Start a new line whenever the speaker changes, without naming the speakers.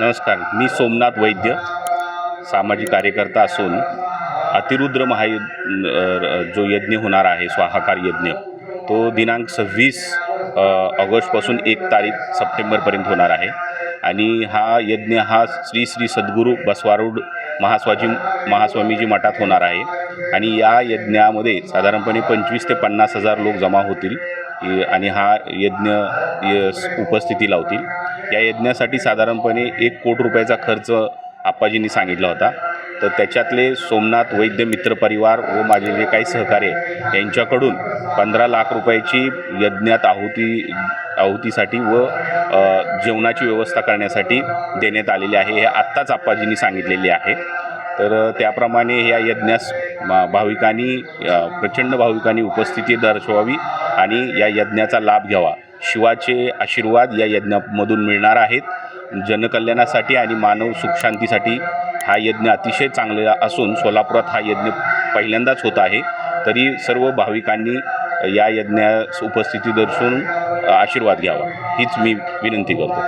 नमस्कार मी सोमनाथ वैद्य सामाजिक कार्यकर्ता असून अतिरुद्र महायुद्ध जो यज्ञ होणार आहे स्वाहाकार यज्ञ तो दिनांक सव्वीस ऑगस्टपासून एक तारीख सप्टेंबरपर्यंत होणार आहे. आणि हा यज्ञ हा श्री श्री सद्गुरू बसवारूढ महास्वाजी महास्वामीजी मठात होणार आहे. आणि या यज्ञामध्ये साधारणपणे पंचवीस ते पन्नास हजार लोक जमा होतील. आणि हा यज्ञ य- उपस्थिती लावतील. या यज्ञासाठी साधारणपणे एक कोटी रुपयाचा खर्च आप्पाजींनी सांगितला होता. तर त्याच्यातले सोमनाथ वैद्य मित्र परिवार व माझे जे काही सहकार्य आहे, यांच्याकडून पंधरा लाख रुपयाची यज्ञात आहुती आहुतीसाठी व जेवणाची व्यवस्था करण्यासाठी देण्यात आलेली आहे. हे आत्ताच आप्पाजींनी सांगितलेले आहे. तर त्याप्रमाणे या यज्ञास भाविकांनी प्रचंड भाविकांनी उपस्थिती दर्शवावी आणि या यज्ञाचा लाभ घ्यावा. शिवाचे आशीर्वाद या यज्ञामधून मिळणार आहेत. जनकल्याणासाठी आणि मानव सुखशांतीसाठी हा यज्ञ अतिशय चांगला असून सोलापुरात हा यज्ञ पहिल्यांदाच होत आहे. तरी सर्व भाविकांनी या यज्ञास उपस्थिती दर्शवून आशीर्वाद घ्यावा. हीच मी विनंती करतो.